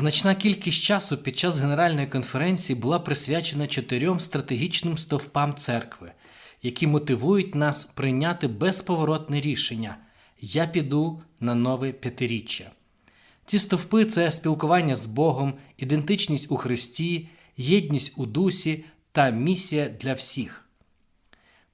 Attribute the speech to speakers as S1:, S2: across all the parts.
S1: Значна кількість часу під час генеральної конференції була присвячена чотирьом стратегічним стовпам церкви, які мотивують нас прийняти безповоротне рішення Я піду на нове п'ятиріччя. Ці стовпи це спілкування з Богом, ідентичність у Христі, єдність у дусі та місія для всіх.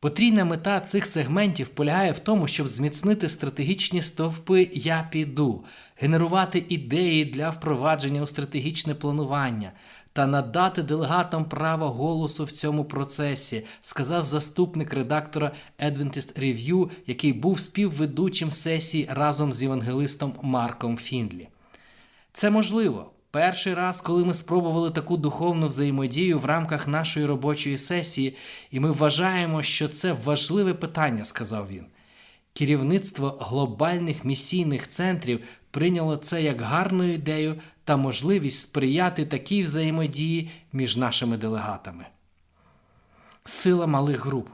S1: Потрійна мета цих сегментів полягає в тому, щоб зміцнити стратегічні стовпи Я піду, генерувати ідеї для впровадження у стратегічне планування та надати делегатам право голосу в цьому процесі, сказав заступник редактора Adventist Review, який був співведучим сесії разом з євангелистом Марком Фінлі. Це можливо. Перший раз, коли ми спробували таку духовну взаємодію в рамках нашої робочої сесії, і ми вважаємо, що це важливе питання, сказав він. Керівництво глобальних місійних центрів прийняло це як гарну ідею та можливість сприяти такій взаємодії між нашими делегатами. Сила малих груп.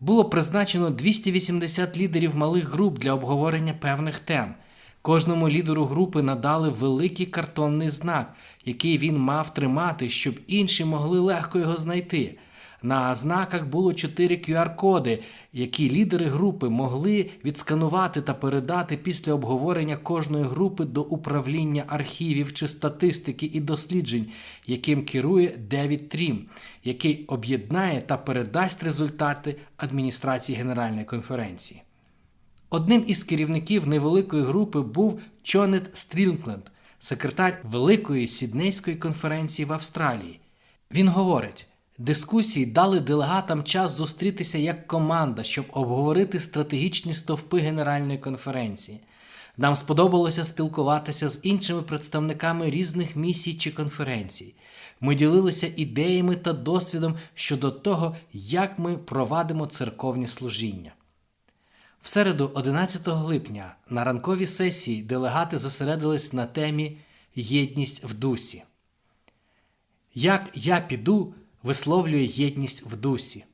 S1: Було призначено 280 лідерів малих груп для обговорення певних тем. Кожному лідеру групи надали великий картонний знак, який він мав тримати, щоб інші могли легко його знайти. На знаках було 4 QR-коди, які лідери групи могли відсканувати та передати після обговорення кожної групи до управління архівів чи статистики і досліджень, яким керує Девід Трім, який об'єднає та передасть результати адміністрації Генеральної конференції. Одним із керівників невеликої групи був Чонет Стрілкленд, секретар Великої Сіднейської конференції в Австралії. Він говорить: дискусії дали делегатам час зустрітися як команда, щоб обговорити стратегічні стовпи Генеральної конференції. Нам сподобалося спілкуватися з іншими представниками різних місій чи конференцій. Ми ділилися ідеями та досвідом щодо того, як ми провадимо церковні служіння. В середу, 11 липня, на ранковій сесії делегати зосередились на темі Єдність в дусі. Як я піду висловлює єдність в дусі.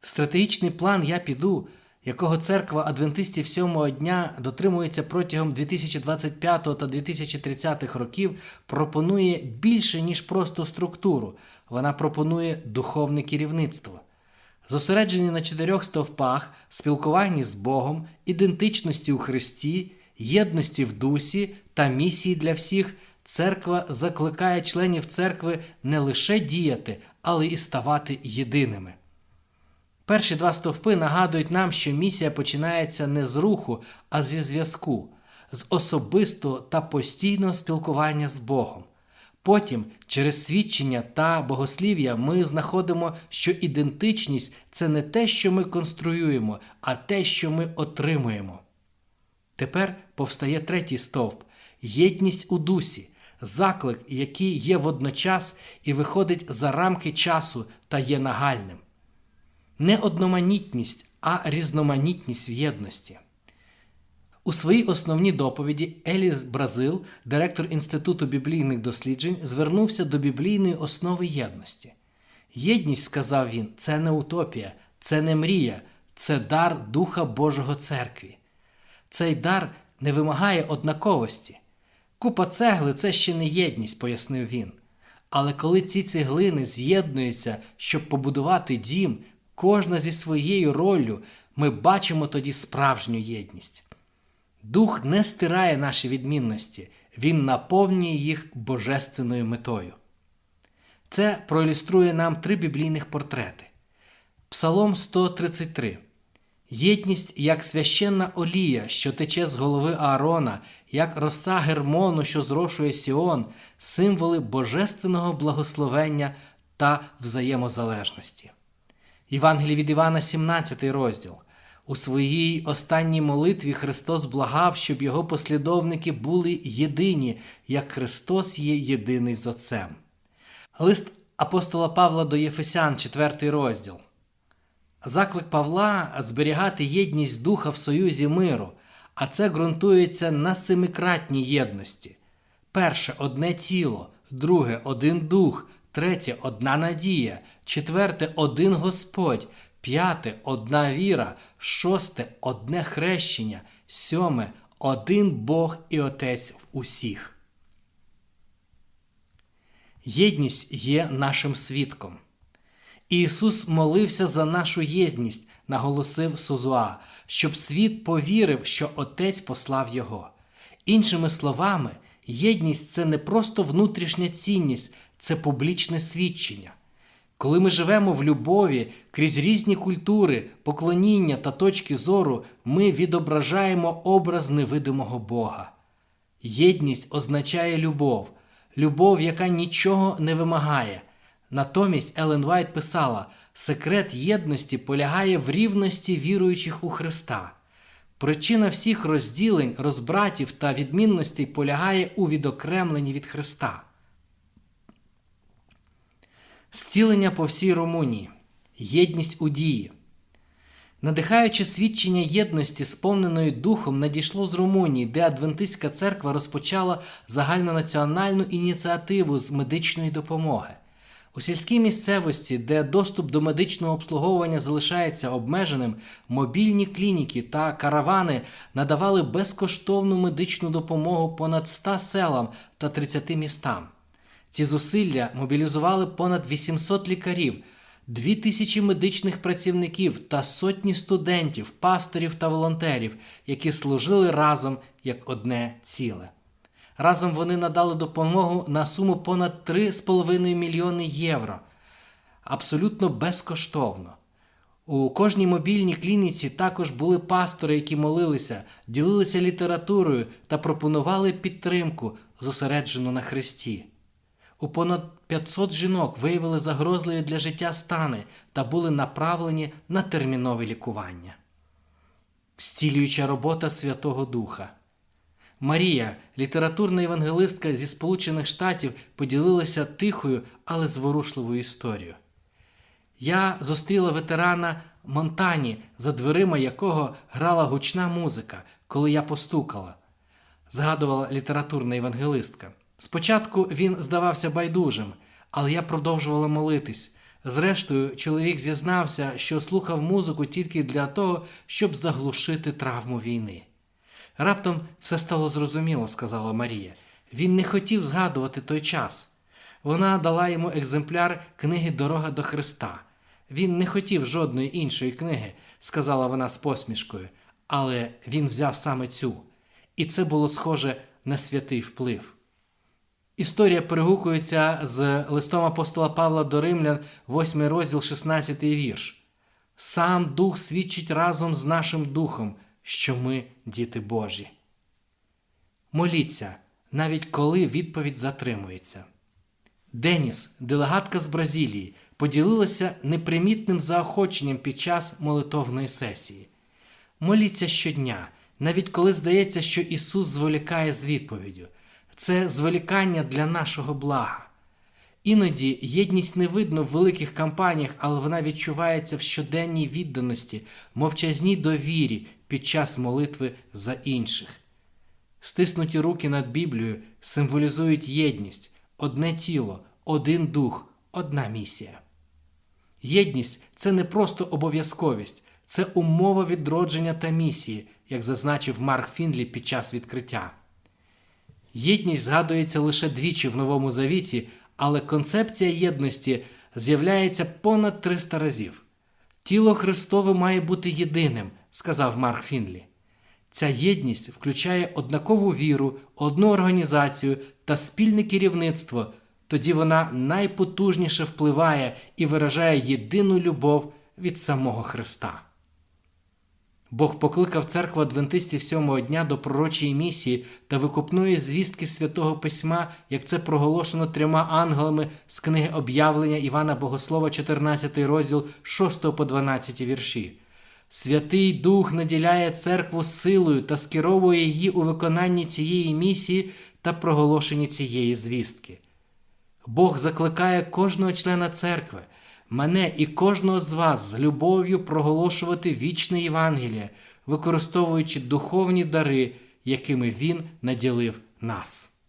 S1: Стратегічний план Я піду, якого церква адвентистів сьомого дня дотримується протягом 2025 та 2030 років, пропонує більше, ніж просто структуру. Вона пропонує духовне керівництво зосереджені на чотирьох стовпах, спілкуванні з Богом, ідентичності у Христі, єдності в дусі та місії для всіх, церква закликає членів церкви не лише діяти, але і ставати єдиними. Перші два стовпи нагадують нам, що місія починається не з руху, а зі зв'язку, з особистого та постійного спілкування з Богом. Потім, через свідчення та богослів'я, ми знаходимо, що ідентичність це не те, що ми конструюємо, а те, що ми отримуємо. Тепер повстає третій стовп єдність у дусі, заклик, який є водночас і виходить за рамки часу та є нагальним. Не одноманітність, а різноманітність в єдності. У своїй основній доповіді Еліс Бразил, директор Інституту біблійних досліджень, звернувся до біблійної основи єдності. Єдність, сказав він, це не утопія, це не мрія, це дар Духа Божого церкві. Цей дар не вимагає однаковості. Купа цегли це ще не єдність, пояснив він. Але коли ці цеглини з'єднуються, щоб побудувати дім, кожна зі своєю роллю, ми бачимо тоді справжню єдність. Дух не стирає наші відмінності, Він наповнює їх божественною метою. Це проілюструє нам три біблійних портрети. Псалом 133. Єдність як священна олія, що тече з голови Аарона, як роса Гермону, що зрошує Сіон, символи божественного благословення та взаємозалежності. Євангелій від Івана, 17 розділ. У своїй останній молитві Христос благав, щоб його послідовники були єдині, як Христос є єдиний з Отцем. Лист апостола Павла до Єфесян, 4 розділ. Заклик Павла зберігати єдність духа в союзі миру, а це ґрунтується на семикратній єдності. Перше одне тіло, друге один дух, третє одна надія, четверте один Господь, п'яте одна віра, шосте одне хрещення, сьоме один Бог і Отець в усіх. Єдність є нашим свідком. Ісус молився за нашу єдність, наголосив Сузуа, щоб світ повірив, що Отець послав Його. Іншими словами, єдність це не просто внутрішня цінність, це публічне свідчення. Коли ми живемо в любові крізь різні культури, поклоніння та точки зору, ми відображаємо образ невидимого Бога. Єдність означає любов, любов, яка нічого не вимагає. Натомість Елен Вайт писала: секрет єдності полягає в рівності віруючих у Христа. Причина всіх розділень, розбратів та відмінностей полягає у відокремленні від Христа. Зцілення по всій Румунії. Єдність у дії. Надихаюче свідчення єдності, сповненої духом, надійшло з Румунії, де Адвентистська церква розпочала загальнонаціональну ініціативу з медичної допомоги. У сільській місцевості, де доступ до медичного обслуговування залишається обмеженим, мобільні клініки та каравани надавали безкоштовну медичну допомогу понад 100 селам та 30 містам. Ці зусилля мобілізували понад 800 лікарів, 2000 медичних працівників та сотні студентів, пасторів та волонтерів, які служили разом як одне ціле. Разом вони надали допомогу на суму понад 3,5 мільйони євро. Абсолютно безкоштовно. У кожній мобільній клініці також були пастори, які молилися, ділилися літературою та пропонували підтримку, зосереджену на Христі. У понад 500 жінок виявили загрозливі для життя стани та були направлені на термінове лікування. Зцілююча робота Святого Духа. Марія, літературна евангелистка зі Сполучених Штатів, поділилася тихою, але зворушливою історією. Я зустріла ветерана Монтані, за дверима якого грала гучна музика, коли я постукала, згадувала літературна евангелистка. Спочатку він здавався байдужим, але я продовжувала молитись. Зрештою, чоловік зізнався, що слухав музику тільки для того, щоб заглушити травму війни. Раптом все стало зрозуміло, сказала Марія. Він не хотів згадувати той час. Вона дала йому екземпляр книги Дорога до Христа. Він не хотів жодної іншої книги, сказала вона з посмішкою, але він взяв саме цю. І це було схоже на святий вплив. Історія перегукується з листом апостола Павла до Римлян, 8 розділ, 16 вірш. Сам Дух свідчить разом з нашим Духом, що ми діти Божі. Моліться, навіть коли відповідь затримується. Деніс, делегатка з Бразилії, поділилася непримітним заохоченням під час молитовної сесії. Моліться щодня, навіть коли здається, що Ісус зволікає з відповіддю. Це зволікання для нашого блага. Іноді єдність не видно в великих кампаніях, але вона відчувається в щоденній відданості, мовчазній довірі під час молитви за інших. Стиснуті руки над Біблією символізують єдність, одне тіло, один дух, одна місія. Єдність це не просто обов'язковість, це умова відродження та місії, як зазначив Марк Фінлі під час відкриття. Єдність згадується лише двічі в Новому Завіті, але концепція єдності з'являється понад 300 разів. Тіло Христове має бути єдиним, сказав Марк Фінлі. Ця єдність включає однакову віру, одну організацію та спільне керівництво, тоді вона найпотужніше впливає і виражає єдину любов від самого Христа. Бог покликав церкву адвентистів сьомого дня до пророчої місії та викупної звістки святого письма, як це проголошено трьома ангелами з книги об'явлення Івана Богослова, 14 розділ 6 по 12 вірші. Святий Дух наділяє церкву силою та скеровує її у виконанні цієї місії та проголошенні цієї звістки. Бог закликає кожного члена церкви, мене і кожного з вас з любов'ю проголошувати вічне Євангеліє, використовуючи духовні дари, якими Він наділив нас.